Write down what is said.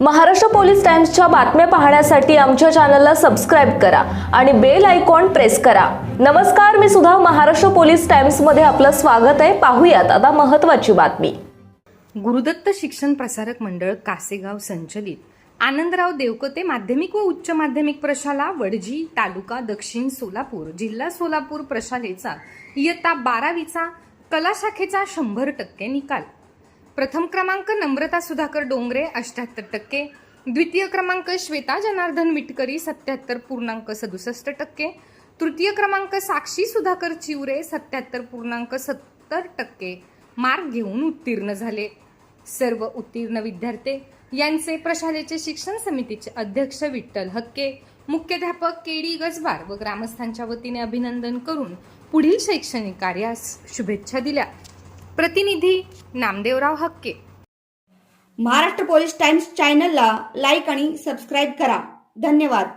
Maharashtra police टाइम्सच्या बातम्या पाहण्यासाठी आमच्या चॅनलला सबस्क्राईब करा आणि बेल आयकॉन प्रेस करा. नमस्कार मी सुद्धा महाराष्ट्र पोलीस टाइम्समध्ये आपलं स्वागत आहे. पाहूयात आता महत्वाची बातमी. गुरुदत्त शिक्षण प्रसारक मंडळ कासेगाव संचलित. आनंदराव देवकते माध्यमिक व उच्च माध्यमिक प्रशाला वडजी तालुका दक्षिण सोलापूर जिल्हा सोलापूर प्रशालेचा इयत्ता बारावीचा कला शाखेचा शंभर टक्के निकाल. प्रथम क्रमांक नम्रता सुधाकर डोंगरे अष्ट्याहत्तर टक्के. द्वितीय क्रमांक श्वेता जनार्दन मिटकरी सत्याहत्तर पूर्णांक सदुसष्ट टक्के. तृतीय क्रमांक साक्षी सुधाकर चिवरे सत्याहत्तर पूर्णांक सत्तर टक्के. मार्क घेऊन उत्तीर्ण झाले. सर्व उत्तीर्ण विद्यार्थी यांचे प्रशालेचे शिक्षण समितीचे अध्यक्ष विठ्ठल हक्के मुख्याध्यापक के डी गजबार व ग्रामस्थांच्या वतीने अभिनंदन करून पुढील शैक्षणिक कार्यास शुभेच्छा दिल्या. प्रतिनिधी नामदेवराव हक्के. महाराष्ट्र पोलीस टाइम्स चॅनलला लाईक आणि सबस्क्राईब करा. धन्यवाद.